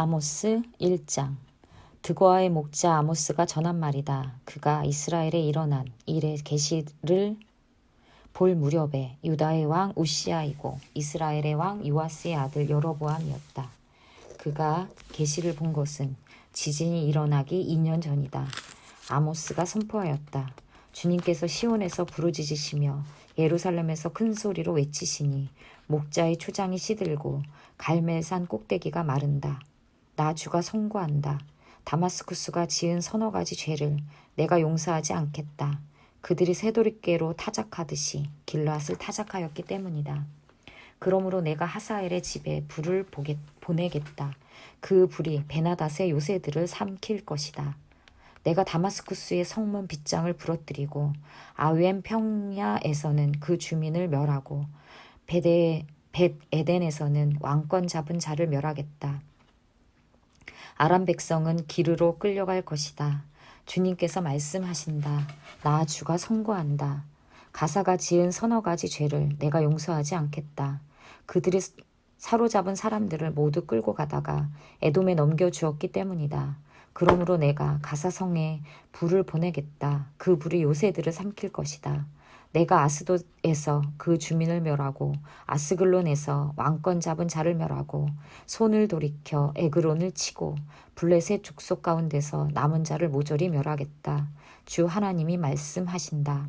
아모스 1장 드고아의 목자 아모스가 전한 말이다. 그가 이스라엘에 일어난 일의 계시를 볼 무렵에 유다의 왕 우시아이고 이스라엘의 왕 요아스의 아들 여로보암이었다. 그가 계시를 본 것은 지진이 일어나기 2년 전이다. 아모스가 선포하였다. 주님께서 시온에서 부르짖으시며 예루살렘에서 큰 소리로 외치시니 목자의 초장이 시들고 갈멜산 꼭대기가 마른다. 나 주가 선고한다. 다마스쿠스가 지은 서너 가지 죄를 내가 용서하지 않겠다. 그들이 새도리깨로 타작하듯이 길앗을 타작하였기 때문이다. 그러므로 내가 하사엘의 집에 불을 보게, 보내겠다. 그 불이 베나닷의 요새들을 삼킬 것이다. 내가 다마스쿠스의 성문 빗장을 부러뜨리고 아웬 평야에서는 그 주민을 멸하고 베데 벳 에덴에서는 왕권 잡은 자를 멸하겠다. 아람 백성은 기르로 끌려갈 것이다. 주님께서 말씀하신다. 나 주가 선고한다. 가사가 지은 서너 가지 죄를 내가 용서하지 않겠다. 그들이 사로잡은 사람들을 모두 끌고 가다가 에돔에 넘겨주었기 때문이다. 그러므로 내가 가사성에 불을 보내겠다. 그 불이 요새들을 삼킬 것이다. 내가 아스돗에서 그 주민을 멸하고 아스글론에서 왕권 잡은 자를 멸하고 손을 돌이켜 에그론을 치고 블레셋 족속 가운데서 남은 자를 모조리 멸하겠다. 주 하나님이 말씀하신다.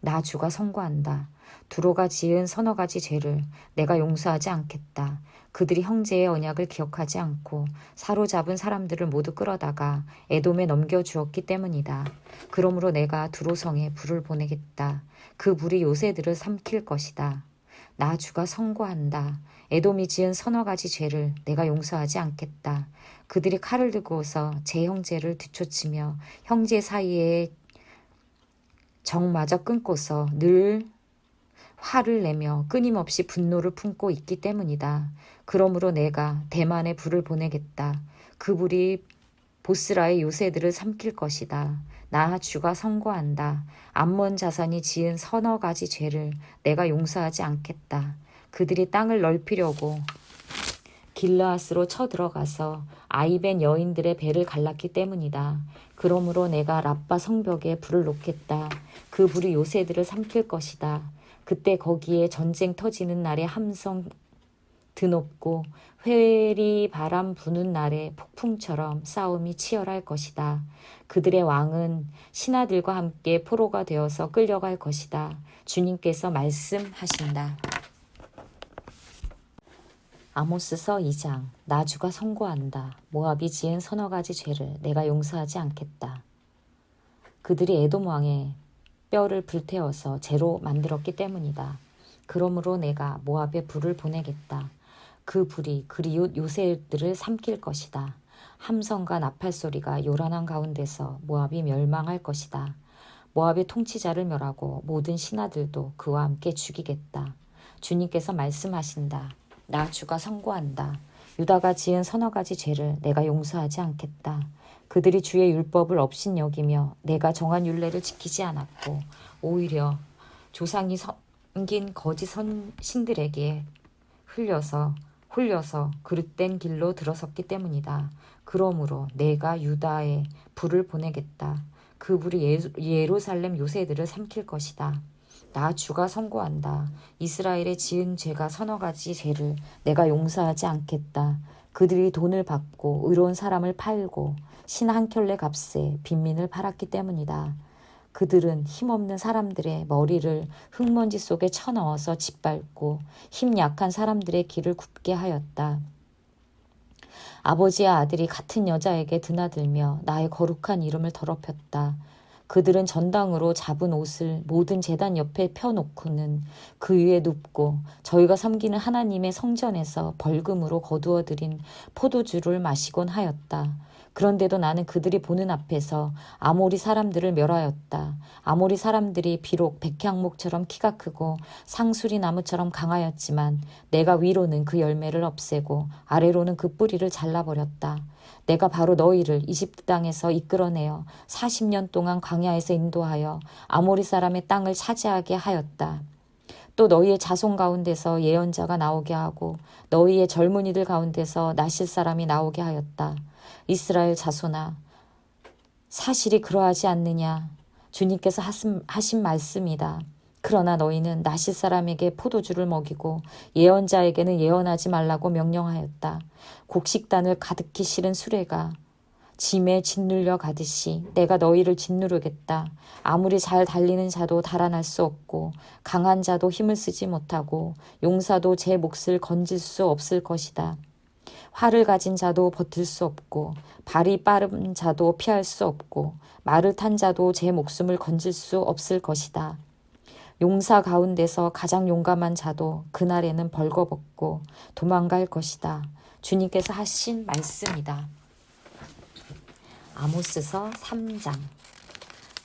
나 주가 선고한다. 두로가 지은 서너 가지 죄를 내가 용서하지 않겠다. 그들이 형제의 언약을 기억하지 않고 사로잡은 사람들을 모두 끌어다가 에돔에 넘겨주었기 때문이다. 그러므로 내가 두로성에 불을 보내겠다. 그 불이 요새들을 삼킬 것이다. 나 주가 선고한다. 에돔이 지은 서너 가지 죄를 내가 용서하지 않겠다. 그들이 칼을 들고서 제 형제를 뒤쫓으며 형제 사이에 정마저 끊고서 늘 화를 내며 끊임없이 분노를 품고 있기 때문이다. 그러므로 내가 대만에 불을 보내겠다. 그 불이 보스라의 요새들을 삼킬 것이다. 나 주가 선고한다. 암몬 자산이 지은 서너 가지 죄를 내가 용서하지 않겠다. 그들이 땅을 넓히려고 길라앗으로 쳐들어가서 아이벤 여인들의 배를 갈랐기 때문이다. 그러므로 내가 라빠 성벽에 불을 놓겠다. 그 불이 요새들을 삼킬 것이다. 그때 거기에 전쟁 터지는 날에 함성 드높고 회리 바람 부는 날에 폭풍처럼 싸움이 치열할 것이다. 그들의 왕은 신하들과 함께 포로가 되어서 끌려갈 것이다. 주님께서 말씀하신다. 아모스서 2장 나주가 선고한다. 모압이 지은 서너 가지 죄를 내가 용서하지 않겠다. 그들이 에돔 왕의 뼈를 불태워서 재로 만들었기 때문이다. 그러므로 내가 모압에 불을 보내겠다. 그 불이 그리웃 요새들을 삼킬 것이다. 함성과 나팔 소리가 요란한 가운데서 모압이 멸망할 것이다. 모압의 통치자를 멸하고 모든 신하들도 그와 함께 죽이겠다. 주님께서 말씀하신다. 나 주가 선고한다. 유다가 지은 서너 가지 죄를 내가 용서하지 않겠다. 그들이 주의 율법을 업신 여기며 내가 정한 율례를 지키지 않았고 오히려 조상이 섬긴 거짓 선 신들에게 흘려서 홀려서 그릇된 길로 들어섰기 때문이다. 그러므로 내가 유다에 불을 보내겠다. 그 불이 예루살렘 요새들을 삼킬 것이다. 나 주가 선고한다. 이스라엘의 지은 죄가 서너 가지 죄를 내가 용서하지 않겠다. 그들이 돈을 받고 의로운 사람을 팔고 신 한 켤레 값에 빈민을 팔았기 때문이다. 그들은 힘없는 사람들의 머리를 흙먼지 속에 쳐넣어서 짓밟고 힘 약한 사람들의 길을 굽게 하였다. 아버지와 아들이 같은 여자에게 드나들며 나의 거룩한 이름을 더럽혔다. 그들은 전당으로 잡은 옷을 모든 재단 옆에 펴놓고는 그 위에 눕고 저희가 섬기는 하나님의 성전에서 벌금으로 거두어들인 포도주를 마시곤 하였다. 그런데도 나는 그들이 보는 앞에서 아모리 사람들을 멸하였다. 아모리 사람들이 비록 백향목처럼 키가 크고 상수리 나무처럼 강하였지만 내가 위로는 그 열매를 없애고 아래로는 그 뿌리를 잘라버렸다. 내가 바로 너희를 이집트 땅에서 이끌어내어 40년 동안 광야에서 인도하여 아모리 사람의 땅을 차지하게 하였다. 또 너희의 자손 가운데서 예언자가 나오게 하고 너희의 젊은이들 가운데서 나실 사람이 나오게 하였다. 이스라엘 자손아 사실이 그러하지 않느냐 주님께서 하신, 말씀이다. 그러나 너희는 나실 사람에게 포도주를 먹이고 예언자에게는 예언하지 말라고 명령하였다. 곡식단을 가득히 실은 수레가 짐에 짓눌려 가듯이 내가 너희를 짓누르겠다. 아무리 잘 달리는 자도 달아날 수 없고 강한 자도 힘을 쓰지 못하고 용사도 제 몫을 건질 수 없을 것이다. 활을 가진 자도 버틸 수 없고 발이 빠른 자도 피할 수 없고 말을 탄 자도 제 목숨을 건질 수 없을 것이다. 용사 가운데서 가장 용감한 자도 그날에는 벌거벗고 도망갈 것이다. 주님께서 하신 말씀이다. 아모스서 3장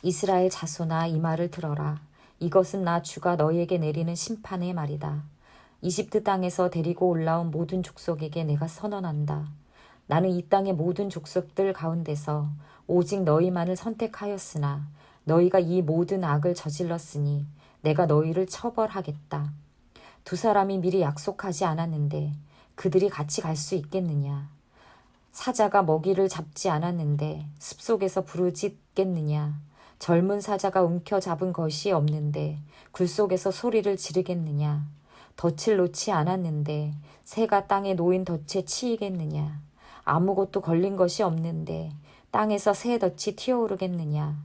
이스라엘 자손아 이 말을 들어라. 이것은 나 주가 너희에게 내리는 심판의 말이다. 이집트 땅에서 데리고 올라온 모든 족속에게 내가 선언한다. 나는 이 땅의 모든 족속들 가운데서 오직 너희만을 선택하였으나 너희가 이 모든 악을 저질렀으니 내가 너희를 처벌하겠다. 두 사람이 미리 약속하지 않았는데 그들이 같이 갈 수 있겠느냐? 사자가 먹이를 잡지 않았는데 숲속에서 부르짖겠느냐? 젊은 사자가 움켜 잡은 것이 없는데 굴 속에서 소리를 지르겠느냐? 덫을 놓지 않았는데 새가 땅에 놓인 덫에 치이겠느냐? 아무것도 걸린 것이 없는데 땅에서 새 덫이 튀어오르겠느냐?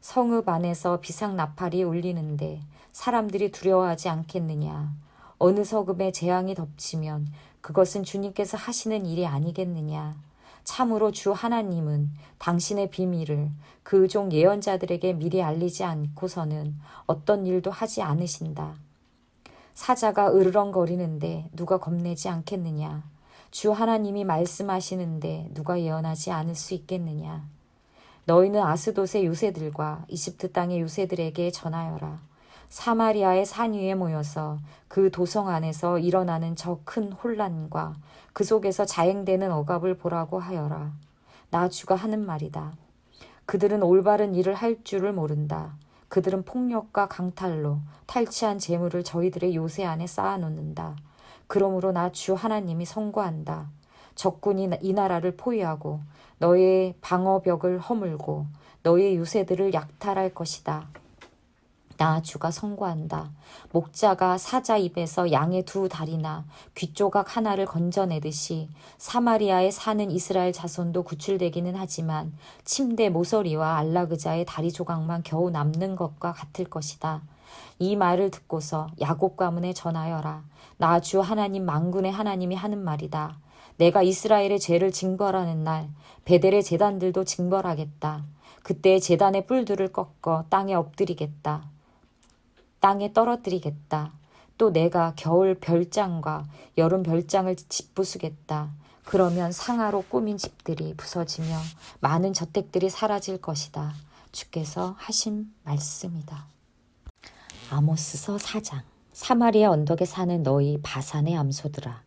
성읍 안에서 비상 나팔이 울리는데 사람들이 두려워하지 않겠느냐? 어느 성읍에 재앙이 덮치면 그것은 주님께서 하시는 일이 아니겠느냐? 참으로 주 하나님은 당신의 비밀을 그 종 예언자들에게 미리 알리지 않고서는 어떤 일도 하지 않으신다. 사자가 으르렁거리는데 누가 겁내지 않겠느냐? 주 하나님이 말씀하시는데 누가 예언하지 않을 수 있겠느냐? 너희는 아스돗의 요새들과 이집트 땅의 요새들에게 전하여라. 사마리아의 산 위에 모여서 그 도성 안에서 일어나는 저 큰 혼란과 그 속에서 자행되는 억압을 보라고 하여라. 나 주가 하는 말이다. 그들은 올바른 일을 할 줄을 모른다. 그들은 폭력과 강탈로 탈취한 재물을 저희들의 요새 안에 쌓아놓는다. 그러므로 나 주 하나님이 선고한다. 적군이 이 나라를 포위하고 너의 방어벽을 허물고 너의 유세들을 약탈할 것이다. 나 주가 선고한다. 목자가 사자 입에서 양의 두 다리나 귀조각 하나를 건져내듯이 사마리아에 사는 이스라엘 자손도 구출되기는 하지만 침대 모서리와 안락의자의 다리 조각만 겨우 남는 것과 같을 것이다. 이 말을 듣고서 야곱 가문에 전하여라. 나 주 하나님 만군의 하나님이 하는 말이다. 내가 이스라엘의 죄를 징벌하는 날 베델의 재단들도 징벌하겠다. 그때 재단의 뿔들을 꺾어 땅에 엎드리겠다. 땅에 떨어뜨리겠다. 또 내가 겨울 별장과 여름 별장을 짓부수겠다. 그러면 상하로 꾸민 집들이 부서지며 많은 저택들이 사라질 것이다. 주께서 하신 말씀이다. 아모스서 4장 사마리아 언덕에 사는 너희 바산의 암소들아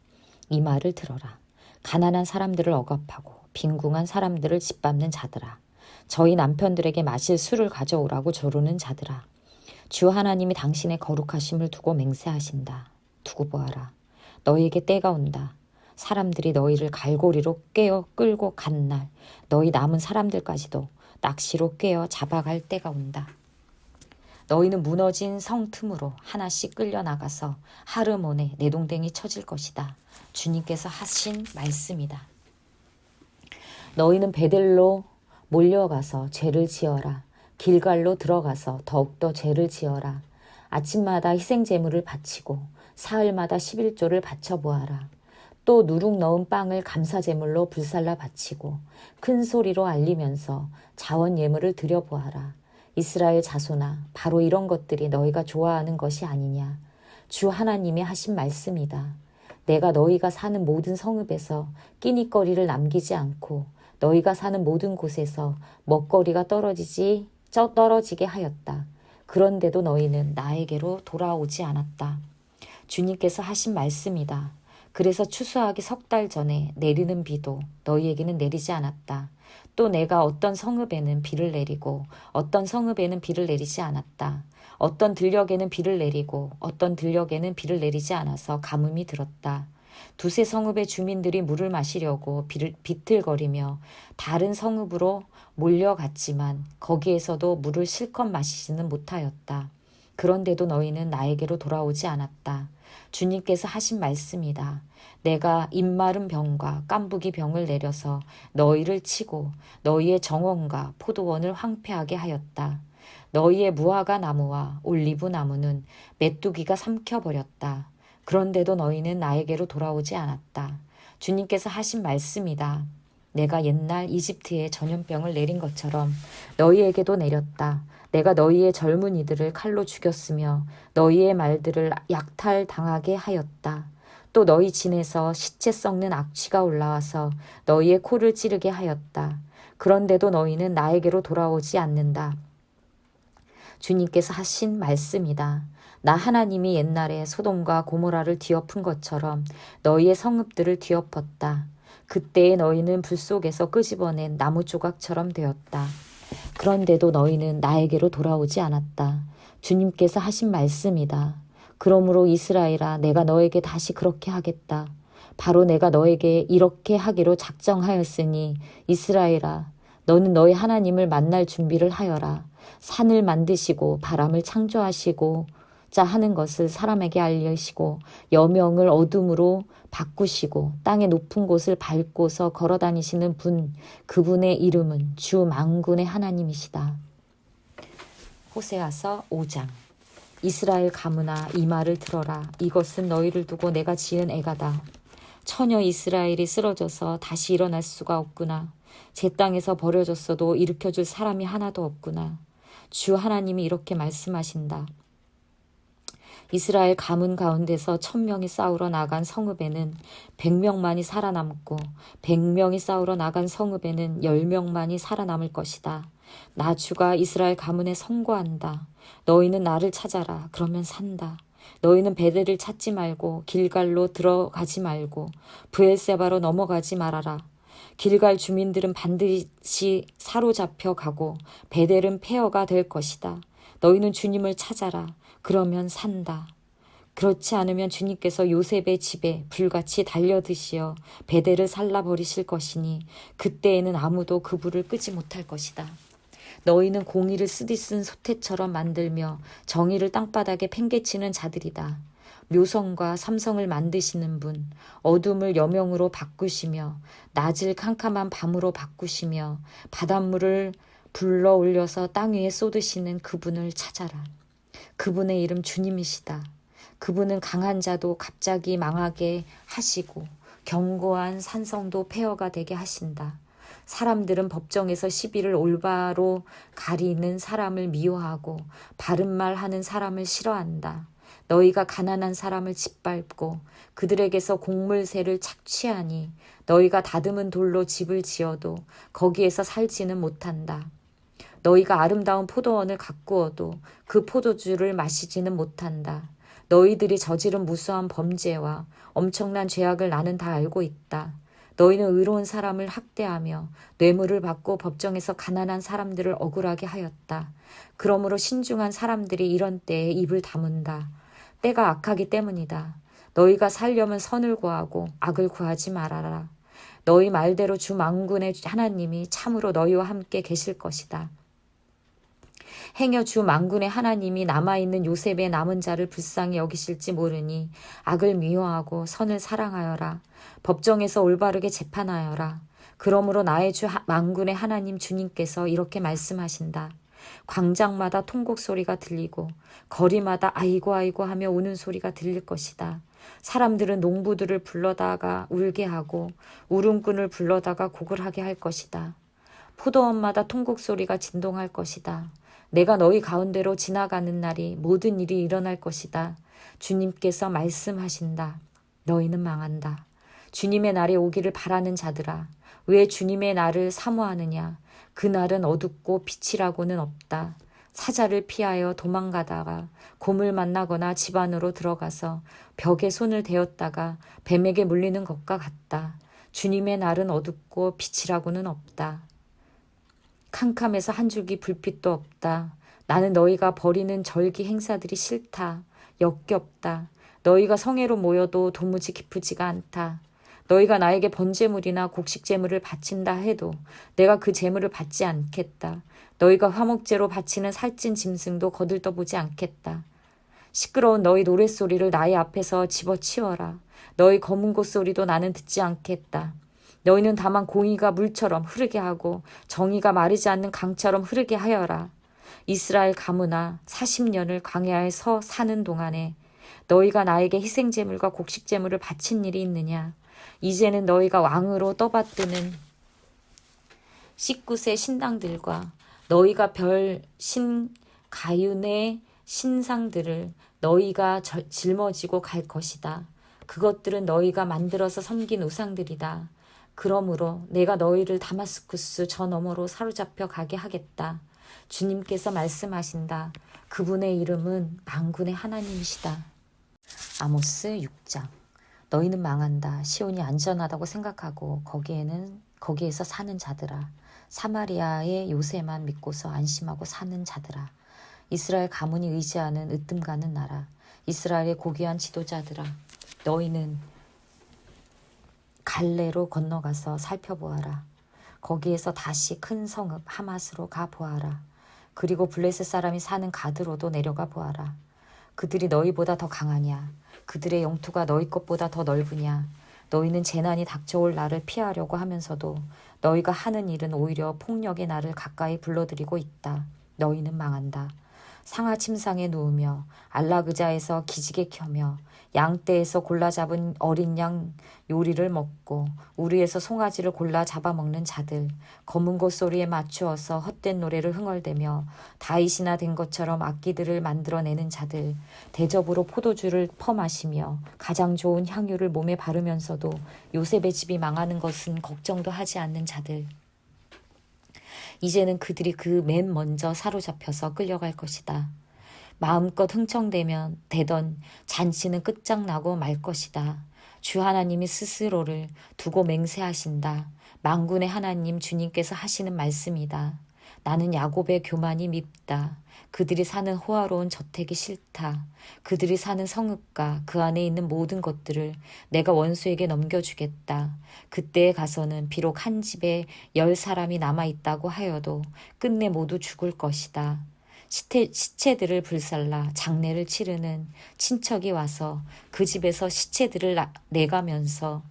이 말을 들어라. 가난한 사람들을 억압하고 빈궁한 사람들을 짓밟는 자들아 저희 남편들에게 마실 술을 가져오라고 조르는 자들아 주 하나님이 당신의 거룩하심을 두고 맹세하신다. 두고 보아라. 너희에게 때가 온다. 사람들이 너희를 갈고리로 꿰어 끌고 간 날, 너희 남은 사람들까지도 낚시로 꿰어 잡아갈 때가 온다. 너희는 무너진 성 틈으로 하나씩 끌려나가서 하르몬에 내동댕이 쳐질 것이다. 주님께서 하신 말씀이다. 너희는 베델로 몰려가서 죄를 지어라. 길갈로 들어가서 더욱더 죄를 지어라. 아침마다 희생 제물을 바치고 사흘마다 11조를 바쳐 보아라. 또 누룩 넣은 빵을 감사 제물로 불살라 바치고 큰 소리로 알리면서 자원 예물을 드려 보아라. 이스라엘 자손아, 바로 이런 것들이 너희가 좋아하는 것이 아니냐. 주 하나님이 하신 말씀이다. 내가 너희가 사는 모든 성읍에서 끼니거리를 남기지 않고 너희가 사는 모든 곳에서 먹거리가 떨어지지 쪄 떨어지게 하였다. 그런데도 너희는 나에게로 돌아오지 않았다. 주님께서 하신 말씀이다. 그래서 추수하기 석 달 전에 내리는 비도 너희에게는 내리지 않았다. 또 내가 어떤 성읍에는 비를 내리고 어떤 성읍에는 비를 내리지 않았다. 어떤 들녘에는 비를 내리고 어떤 들녘에는 비를 내리지 않아서 가뭄이 들었다. 두세 성읍의 주민들이 물을 마시려고 비틀거리며 다른 성읍으로 몰려갔지만 거기에서도 물을 실컷 마시지는 못하였다. 그런데도 너희는 나에게로 돌아오지 않았다. 주님께서 하신 말씀이다. 내가 입마른 병과 깐부기 병을 내려서 너희를 치고 너희의 정원과 포도원을 황폐하게 하였다. 너희의 무화과 나무와 올리브 나무는 메뚜기가 삼켜버렸다. 그런데도 너희는 나에게로 돌아오지 않았다. 주님께서 하신 말씀이다. 내가 옛날 이집트에 전염병을 내린 것처럼 너희에게도 내렸다. 내가 너희의 젊은 이들을 칼로 죽였으며 너희의 말들을 약탈당하게 하였다. 또 너희 진에서 시체 썩는 악취가 올라와서 너희의 코를 찌르게 하였다. 그런데도 너희는 나에게로 돌아오지 않는다. 주님께서 하신 말씀이다. 나 하나님이 옛날에 소돔과 고모라를 뒤엎은 것처럼 너희의 성읍들을 뒤엎었다. 그때의 너희는 불 속에서 끄집어낸 나무 조각처럼 되었다. 그런데도 너희는 나에게로 돌아오지 않았다. 주님께서 하신 말씀이다. 그러므로 이스라엘아, 내가 너에게 다시 그렇게 하겠다. 바로 내가 너에게 이렇게 하기로 작정하였으니 이스라엘아, 너는 너희 하나님을 만날 준비를 하여라. 산을 만드시고 바람을 창조하시고 자 하는 것을 사람에게 알리시고 여명을 어둠으로 바꾸시고 땅의 높은 곳을 밟고서 걸어 다니시는 분 그분의 이름은 주 망군의 하나님이시다. 호세아서 5장. 이스라엘 가문아 이 말을 들어라. 이것은 너희를 두고 내가 지은 애가다. 처녀 이스라엘이 쓰러져서 다시 일어날 수가 없구나. 제 땅에서 버려졌어도 일으켜줄 사람이 하나도 없구나 주 하나님이 이렇게 말씀하신다 이스라엘 가문 가운데서 천명이 싸우러 나간 성읍에는 백명만이 살아남고 백명이 싸우러 나간 성읍에는 열명만이 살아남을 것이다. 나 주가 이스라엘 가문에 선고한다. 너희는 나를 찾아라. 그러면 산다. 너희는 베델을 찾지 말고 길갈로 들어가지 말고 부엘세바로 넘어가지 말아라. 길갈 주민들은 반드시 사로잡혀 가고 베델은 폐허가 될 것이다. 너희는 주님을 찾아라. 그러면 산다. 그렇지 않으면 주님께서 요셉의 집에 불같이 달려드시어 베델을 살라버리실 것이니 그때에는 아무도 그 불을 끄지 못할 것이다. 너희는 공의를 쓰디쓴 소태처럼 만들며 정의를 땅바닥에 팽개치는 자들이다. 묘성과 삼성을 만드시는 분, 어둠을 여명으로 바꾸시며 낮을 캄캄한 밤으로 바꾸시며 바닷물을 불러 올려서 땅 위에 쏟으시는 그분을 찾아라. 그분의 이름 주님이시다. 그분은 강한 자도 갑자기 망하게 하시고 견고한 산성도 폐허가 되게 하신다. 사람들은 법정에서 시비를 올바로 가리는 사람을 미워하고 바른 말 하는 사람을 싫어한다. 너희가 가난한 사람을 짓밟고 그들에게서 곡물새를 착취하니 너희가 다듬은 돌로 집을 지어도 거기에서 살지는 못한다. 너희가 아름다운 포도원을 가꾸어도 그 포도주를 마시지는 못한다. 너희들이 저지른 무수한 범죄와 엄청난 죄악을 나는 다 알고 있다. 너희는 의로운 사람을 학대하며 뇌물을 받고 법정에서 가난한 사람들을 억울하게 하였다. 그러므로 신중한 사람들이 이런 때에 입을 다문다. 때가 악하기 때문이다. 너희가 살려면 선을 구하고 악을 구하지 말아라. 너희 말대로 주 망군의 하나님이 참으로 너희와 함께 계실 것이다. 행여 주 망군의 하나님이 남아있는 요셉의 남은 자를 불쌍히 여기실지 모르니 악을 미워하고 선을 사랑하여라. 법정에서 올바르게 재판하여라. 그러므로 나의 주 망군의 하나님 주님께서 이렇게 말씀하신다. 광장마다 통곡 소리가 들리고 거리마다 아이고 아이고 하며 우는 소리가 들릴 것이다. 사람들은 농부들을 불러다가 울게 하고 울음꾼을 불러다가 곡을 하게 할 것이다. 포도원마다 통곡 소리가 진동할 것이다. 내가 너희 가운데로 지나가는 날이 모든 일이 일어날 것이다. 주님께서 말씀하신다. 너희는 망한다. 주님의 날이 오기를 바라는 자들아. 왜 주님의 날을 사모하느냐? 그 날은 어둡고 빛이라고는 없다. 사자를 피하여 도망가다가 곰을 만나거나 집 안으로 들어가서 벽에 손을 대었다가 뱀에게 물리는 것과 같다. 주님의 날은 어둡고 빛이라고는 없다. 캄캄해서 한 줄기 불빛도 없다. 나는 너희가 벌이는 절기 행사들이 싫다. 역겹다. 너희가 성회로 모여도 도무지 기쁘지가 않다. 너희가 나에게 번제물이나 곡식 제물을 바친다 해도 내가 그 제물을 받지 않겠다. 너희가 화목제로 바치는 살찐 짐승도 거들떠보지 않겠다. 시끄러운 너희 노랫소리를 나의 앞에서 집어치워라. 너희 검은 곳 소리도 나는 듣지 않겠다. 너희는 다만 공의가 물처럼 흐르게 하고 정의가 마르지 않는 강처럼 흐르게 하여라. 이스라엘 가문아 40년을 광야에 서 사는 동안에 너희가 나에게 희생제물과 곡식제물을 바친 일이 있느냐? 이제는 너희가 왕으로 떠받드는 19세 신당들과 너희가 별 신 가윤의 신상들을 너희가 절- 짊어지고 갈 것이다. 그것들은 너희가 만들어서 섬긴 우상들이다. 그러므로 내가 너희를 다마스쿠스 저 너머로 사로잡혀 가게 하겠다. 주님께서 말씀하신다. 그분의 이름은 만군의 하나님이시다. 아모스 6장 너희는 망한다. 시온이 안전하다고 생각하고 거기에는 거기에서 사는 자들아. 사마리아의 요새만 믿고서 안심하고 사는 자들아. 이스라엘 가문이 의지하는 으뜸 가는 나라. 이스라엘의 고귀한 지도자들아. 너희는 갈레로 건너가서 살펴보아라. 거기에서 다시 큰 성읍 하맛으로 가 보아라. 그리고 블레셋 사람이 사는 가드로도 내려가 보아라. 그들이 너희보다 더 강하냐? 그들의 영토가 너희 것보다 더 넓으냐? 너희는 재난이 닥쳐올 날을 피하려고 하면서도 너희가 하는 일은 오히려 폭력의 날을 가까이 불러들이고 있다. 너희는 망한다. 상하 침상에 누우며 안락의자에서 기지개 켜며 양떼에서 골라 잡은 어린 양 요리를 먹고 우리에서 송아지를 골라 잡아먹는 자들 검은 곳 소리에 맞추어서 헛된 노래를 흥얼대며 다윗이나 된 것처럼 악기들을 만들어내는 자들 대접으로 포도주를 퍼마시며 가장 좋은 향유를 몸에 바르면서도 요셉의 집이 망하는 것은 걱정도 하지 않는 자들 이제는 그들이 그 맨 먼저 사로잡혀서 끌려갈 것이다. 마음껏 흥청대면 되던 잔치는 끝장나고 말 것이다. 주 하나님이 스스로를 두고 맹세하신다. 만군의 하나님 주님께서 하시는 말씀이다. 나는 야곱의 교만이 밉다. 그들이 사는 호화로운 저택이 싫다. 그들이 사는 성읍과 그 안에 있는 모든 것들을 내가 원수에게 넘겨주겠다. 그때에 가서는 비록 한 집에 열 사람이 남아있다고 하여도 끝내 모두 죽을 것이다. 시체, 시체들을 불살라 장례를 치르는 친척이 와서 그 집에서 시체들을 나- 내가면서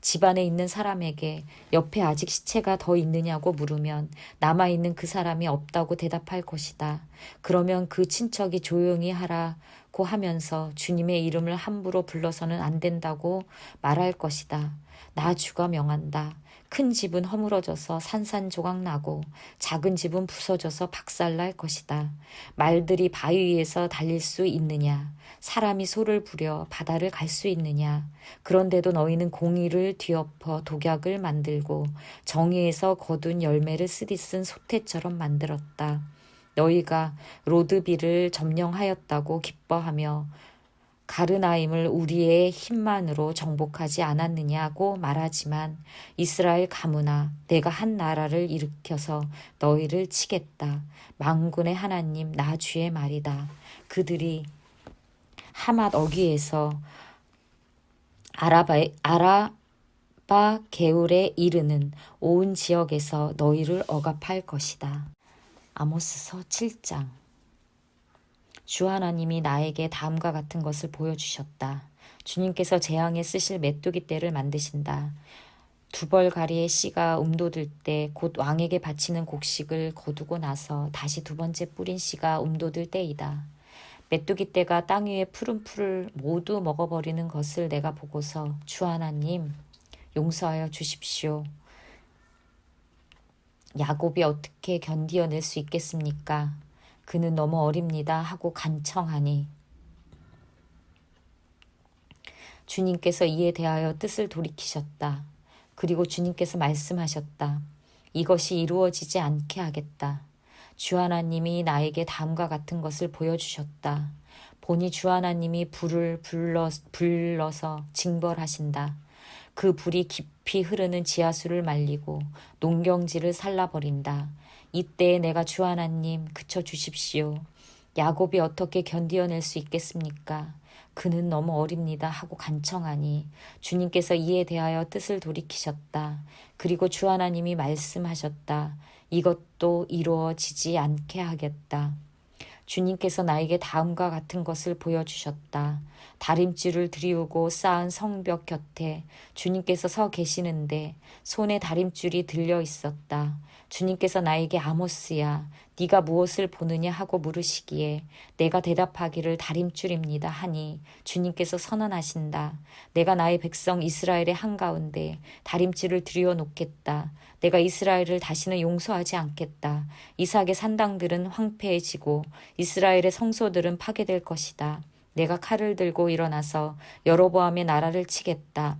집안에 있는 사람에게 옆에 아직 시체가 더 있느냐고 물으면 남아있는 그 사람이 없다고 대답할 것이다. 그러면 그 친척이 조용히 하라고 하면서 주님의 이름을 함부로 불러서는 안 된다고 말할 것이다. 나 주가 명한다. 큰 집은 허물어져서 산산조각 나고 작은 집은 부서져서 박살날 것이다. 말들이 바위 위에서 달릴 수 있느냐? 사람이 소를 부려 바다를 갈 수 있느냐? 그런데도 너희는 공의를 뒤엎어 독약을 만들고 정의에서 거둔 열매를 쓰디쓴 소태처럼 만들었다. 너희가 로드비를 점령하였다고 기뻐하며 가르나임을 우리의 힘만으로 정복하지 않았느냐고 말하지만 이스라엘 가문아 내가 한 나라를 일으켜서 너희를 치겠다. 망군의 하나님 나 주의 말이다. 그들이 하맛 어귀에서 아라바 아라 바 게울에 이르는 온 지역에서 너희를 억압할 것이다. 아모스서 7장 주 하나님이 나에게 다음과 같은 것을 보여주셨다. 주님께서 재앙에 쓰실 메뚜기 떼를 만드신다. 두 벌가리의 씨가 음돋을 때곧 왕에게 바치는 곡식을 거두고 나서 다시 두 번째 뿌린 씨가 음돋을 때이다. 메뚜기 떼가 땅 위의 푸른 풀을 모두 먹어버리는 것을 내가 보고서 주 하나님 용서하여 주십시오. 야곱이 어떻게 견디어낼 수 있겠습니까? 그는 너무 어립니다 하고 간청하니 주님께서 이에 대하여 뜻을 돌이키셨다. 그리고 주님께서 말씀하셨다. 이것이 이루어지지 않게 하겠다. 주 하나님이 나에게 다음과 같은 것을 보여주셨다. 보니 주 하나님이 불을 불러, 불러서 징벌하신다. 그 불이 깊이 흐르는 지하수를 말리고 농경지를 살라버린다. 이때에 내가 주 하나님 그쳐 주십시오. 야곱이 어떻게 견디어낼 수 있겠습니까? 그는 너무 어립니다 하고 간청하니 주님께서 이에 대하여 뜻을 돌이키셨다. 그리고 주 하나님이 말씀하셨다. 이것도 이루어지지 않게 하겠다. 주님께서 나에게 다음과 같은 것을 보여주셨다. 다림줄을 들이우고 쌓은 성벽 곁에 주님께서 서 계시는데 손에 다림줄이 들려 있었다. 주님께서 나에게 아모스야 네가 무엇을 보느냐 하고 물으시기에 내가 대답하기를 다림줄입니다 하니 주님께서 선언하신다. 내가 나의 백성 이스라엘의 한가운데 다림줄을 들여 놓겠다. 내가 이스라엘을 다시는 용서하지 않겠다. 이삭의 산당들은 황폐해지고 이스라엘의 성소들은 파괴될 것이다. 내가 칼을 들고 일어나서 여로보암의 나라를 치겠다.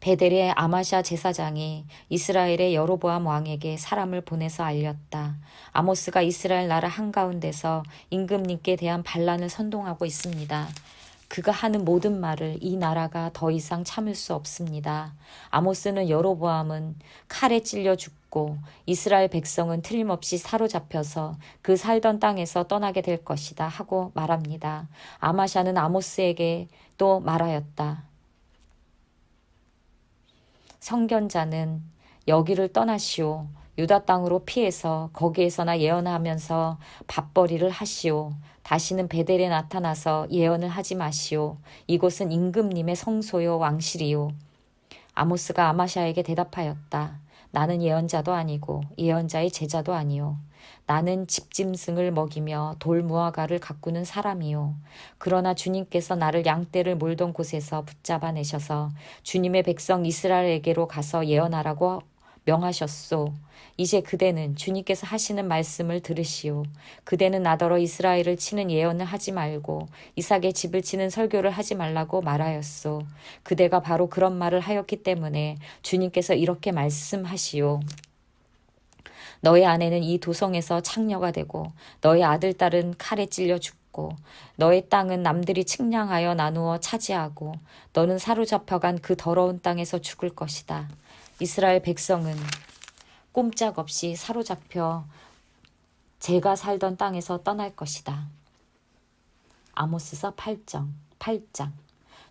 베델의 아마샤 제사장이 이스라엘의 여로보암 왕에게 사람을 보내서 알렸다. 아모스가 이스라엘 나라 한가운데서 임금님께 대한 반란을 선동하고 있습니다. 그가 하는 모든 말을 이 나라가 더 이상 참을 수 없습니다. 아모스는 여로보암은 칼에 찔려 죽고 이스라엘 백성은 틀림없이 사로잡혀서 그 살던 땅에서 떠나게 될 것이다 하고 말합니다. 아마샤는 아모스에게 또 말하였다. 성견자는 여기를 떠나시오. 유다 땅으로 피해서 거기에서나 예언하면서 밥벌이를 하시오. 다시는 베델에 나타나서 예언을 하지 마시오. 이곳은 임금님의 성소요 왕실이요. 아모스가 아마샤에게 대답하였다. 나는 예언자도 아니고 예언자의 제자도 아니요. 나는 집짐승을 먹이며 돌무화과를 가꾸는 사람이요. 그러나 주님께서 나를 양떼를 몰던 곳에서 붙잡아 내셔서 주님의 백성 이스라엘에게로 가서 예언하라고 명하셨소. 이제 그대는 주님께서 하시는 말씀을 들으시오. 그대는 나더러 이스라엘을 치는 예언을 하지 말고 이삭의 집을 치는 설교를 하지 말라고 말하였소. 그대가 바로 그런 말을 하였기 때문에 주님께서 이렇게 말씀하시오. 너의 아내는 이 도성에서 창녀가 되고 너의 아들 딸은 칼에 찔려 죽고 너의 땅은 남들이 측량하여 나누어 차지하고 너는 사로잡혀간 그 더러운 땅에서 죽을 것이다. 이스라엘 백성은 꼼짝없이 사로잡혀 제가 살던 땅에서 떠날 것이다. 아모스서 8장 8장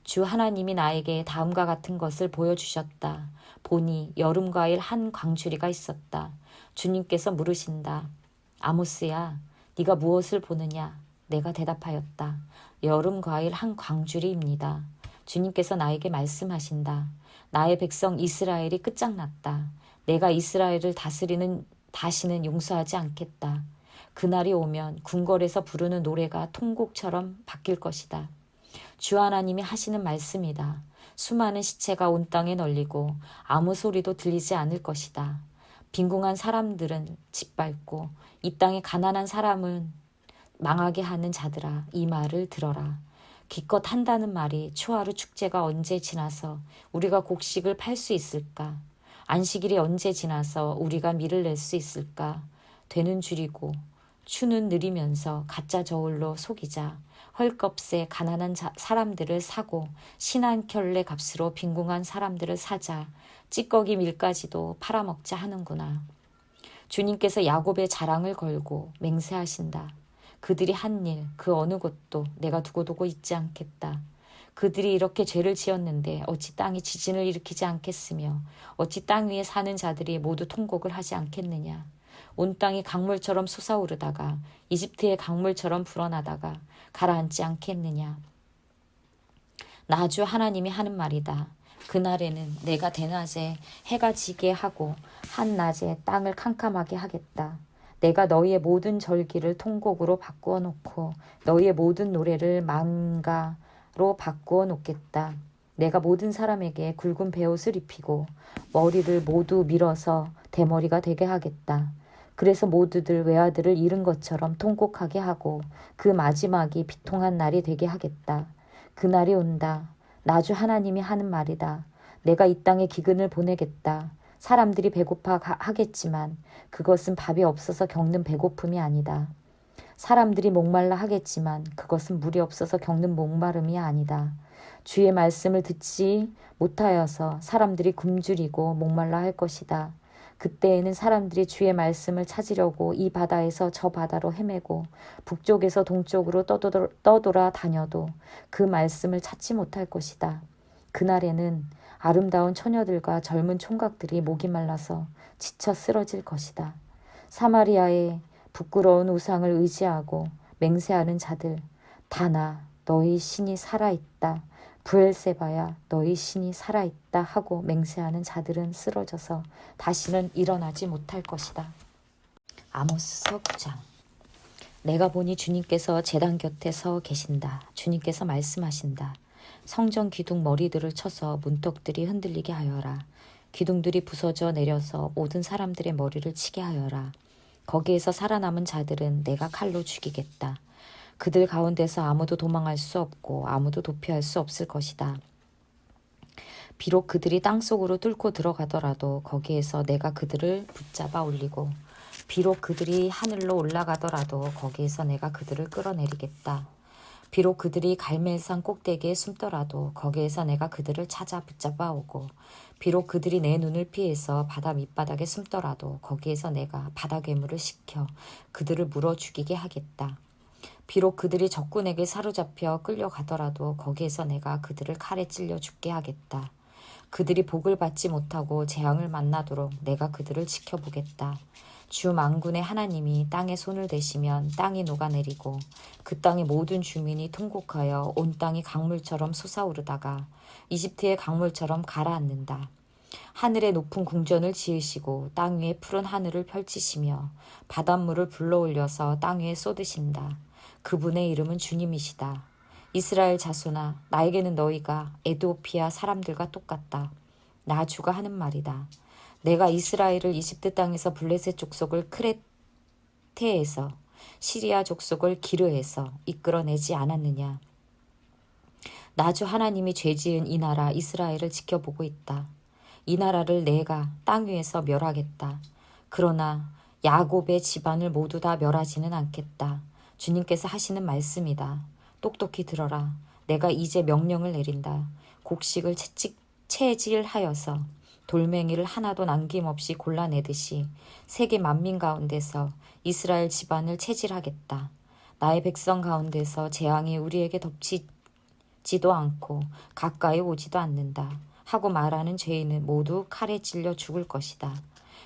주 하나님이 나에게 다음과 같은 것을 보여주셨다. 보니 여름 과일 한 광주리가 있었다. 주님께서 물으신다. 아모스야, 네가 무엇을 보느냐? 내가 대답하였다. 여름 과일 한 광주리입니다. 주님께서 나에게 말씀하신다. 나의 백성 이스라엘이 끝장났다. 내가 이스라엘을 다스리는 다시는 용서하지 않겠다. 그날이 오면 궁궐에서 부르는 노래가 통곡처럼 바뀔 것이다. 주 하나님이 하시는 말씀이다. 수많은 시체가 온 땅에 널리고 아무 소리도 들리지 않을 것이다. 빈궁한 사람들은 짓밟고 이 땅에 가난한 사람은 망하게 하는 자들아 이 말을 들어라. 기껏 한다는 말이 초하루 축제가 언제 지나서 우리가 곡식을 팔 수 있을까? 안식일이 언제 지나서 우리가 밀을 낼 수 있을까? 되는 줄이고 추는 느리면서 가짜 저울로 속이자 헐값에 가난한 자, 사람들을 사고 신한 켤레 값으로 빈궁한 사람들을 사자 찌꺼기 밀까지도 팔아먹자 하는구나. 주님께서 야곱의 자랑을 걸고 맹세하신다. 그들이 한 일, 그 어느 곳도 내가 두고두고 있지 않겠다. 그들이 이렇게 죄를 지었는데 어찌 땅이 지진을 일으키지 않겠으며 어찌 땅 위에 사는 자들이 모두 통곡을 하지 않겠느냐. 온 땅이 강물처럼 솟아오르다가 이집트의 강물처럼 불어나다가 가라앉지 않겠느냐. 나주 하나님이 하는 말이다. 그날에는 내가 대낮에 해가 지게 하고 한낮에 땅을 캄캄하게 하겠다. 내가 너희의 모든 절기를 통곡으로 바꾸어 놓고 너희의 모든 노래를 망가로 바꾸어 놓겠다. 내가 모든 사람에게 굵은 베옷을 입히고 머리를 모두 밀어서 대머리가 되게 하겠다. 그래서 모두들 외아들을 잃은 것처럼 통곡하게 하고 그 마지막이 비통한 날이 되게 하겠다. 그날이 온다. 나주 하나님이 하는 말이다. 내가 이 땅에 기근을 보내겠다. 사람들이 배고파 가- 하겠지만 그것은 밥이 없어서 겪는 배고픔이 아니다. 사람들이 목말라 하겠지만 그것은 물이 없어서 겪는 목마름이 아니다. 주의 말씀을 듣지 못하여서 사람들이 굶주리고 목말라 할 것이다. 그때에는 사람들이 주의 말씀을 찾으려고 이 바다에서 저 바다로 헤매고 북쪽에서 동쪽으로 떠돌아, 다녀도 그 말씀을 찾지 못할 것이다. 그날에는 아름다운 처녀들과 젊은 총각들이 목이 말라서 지쳐 쓰러질 것이다. 사마리아의 부끄러운 우상을 의지하고 맹세하는 자들 다나 너희 신이 살아있다. 부엘세바야 너희 신이 살아있다 하고 맹세하는 자들은 쓰러져서 다시는 일어나지 못할 것이다. 아모스서 9장 내가 보니 주님께서 제단 곁에 서 계신다. 주님께서 말씀하신다. 성전 기둥 머리들을 쳐서 문턱들이 흔들리게 하여라. 기둥들이 부서져 내려서 모든 사람들의 머리를 치게 하여라. 거기에서 살아남은 자들은 내가 칼로 죽이겠다. 그들 가운데서 아무도 도망할 수 없고 아무도 도피할 수 없을 것이다. 비록 그들이 땅 속으로 뚫고 들어가더라도 거기에서 내가 그들을 붙잡아 올리고 비록 그들이 하늘로 올라가더라도 거기에서 내가 그들을 끌어내리겠다. 비록 그들이 갈멜산 꼭대기에 숨더라도 거기에서 내가 그들을 찾아 붙잡아 오고 비록 그들이 내 눈을 피해서 바다 밑바닥에 숨더라도 거기에서 내가 바다 괴물을 시켜 그들을 물어 죽이게 하겠다. 비록 그들이 적군에게 사로잡혀 끌려가더라도 거기에서 내가 그들을 칼에 찔려 죽게 하겠다. 그들이 복을 받지 못하고 재앙을 만나도록 내가 그들을 지켜보겠다. 주 만군의 하나님이 땅에 손을 대시면 땅이 녹아내리고 그 땅의 모든 주민이 통곡하여 온 땅이 강물처럼 솟아오르다가 이집트의 강물처럼 가라앉는다. 하늘에 높은 궁전을 지으시고 땅 위에 푸른 하늘을 펼치시며 바닷물을 불러올려서 땅 위에 쏟으신다. 그분의 이름은 주님이시다. 이스라엘 자손아 나에게는 너희가 에드오피아 사람들과 똑같다. 나 주가 하는 말이다. 내가 이스라엘을 이집트 땅에서 블레셋 족속을 크레테에서 시리아 족속을 기르에서 이끌어내지 않았느냐. 나주 하나님이 죄지은 이 나라 이스라엘을 지켜보고 있다. 이 나라를 내가 땅 위에서 멸하겠다. 그러나 야곱의 집안을 모두 다 멸하지는 않겠다. 주님께서 하시는 말씀이다. 똑똑히 들어라. 내가 이제 명령을 내린다. 곡식을 채찍, 채질하여서 돌멩이를 하나도 남김없이 골라내듯이 세계 만민 가운데서 이스라엘 집안을 채질하겠다. 나의 백성 가운데서 재앙이 우리에게 덮치지도 않고 가까이 오지도 않는다. 하고 말하는 죄인은 모두 칼에 찔려 죽을 것이다.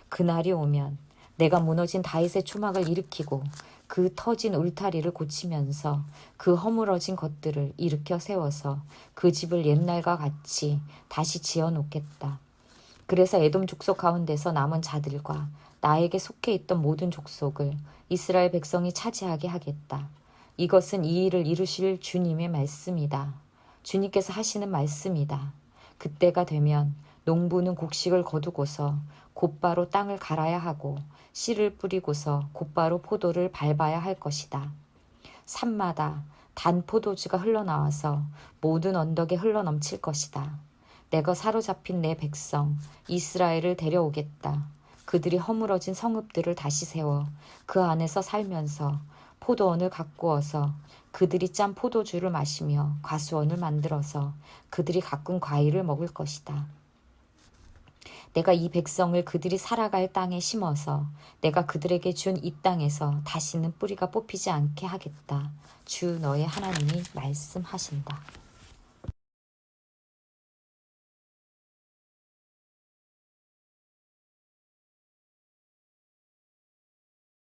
그날이 오면 내가 무너진 다윗의 초막을 일으키고 그 터진 울타리를 고치면서 그 허물어진 것들을 일으켜 세워서 그 집을 옛날과 같이 다시 지어 놓겠다. 그래서 에돔 족속 가운데서 남은 자들과 나에게 속해 있던 모든 족속을 이스라엘 백성이 차지하게 하겠다. 이것은 이 일을 이루실 주님의 말씀이다. 주님께서 하시는 말씀이다. 그때가 되면 농부는 곡식을 거두고서 곧바로 땅을 갈아야 하고 씨를 뿌리고서 곧바로 포도를 밟아야 할 것이다. 산마다 단 포도주가 흘러나와서 모든 언덕에 흘러넘칠 것이다. 내가 사로잡힌 내 백성 이스라엘을 데려오겠다. 그들이 허물어진 성읍들을 다시 세워 그 안에서 살면서 포도원을 가꾸어서 그들이 짠 포도주를 마시며 과수원을 만들어서 그들이 가꾼 과일을 먹을 것이다. 내가 이 백성을 그들이 살아갈 땅에 심어서 내가 그들에게 준 이 땅에서 다시는 뿌리가 뽑히지 않게 하겠다. 주 너의 하나님이 말씀하신다.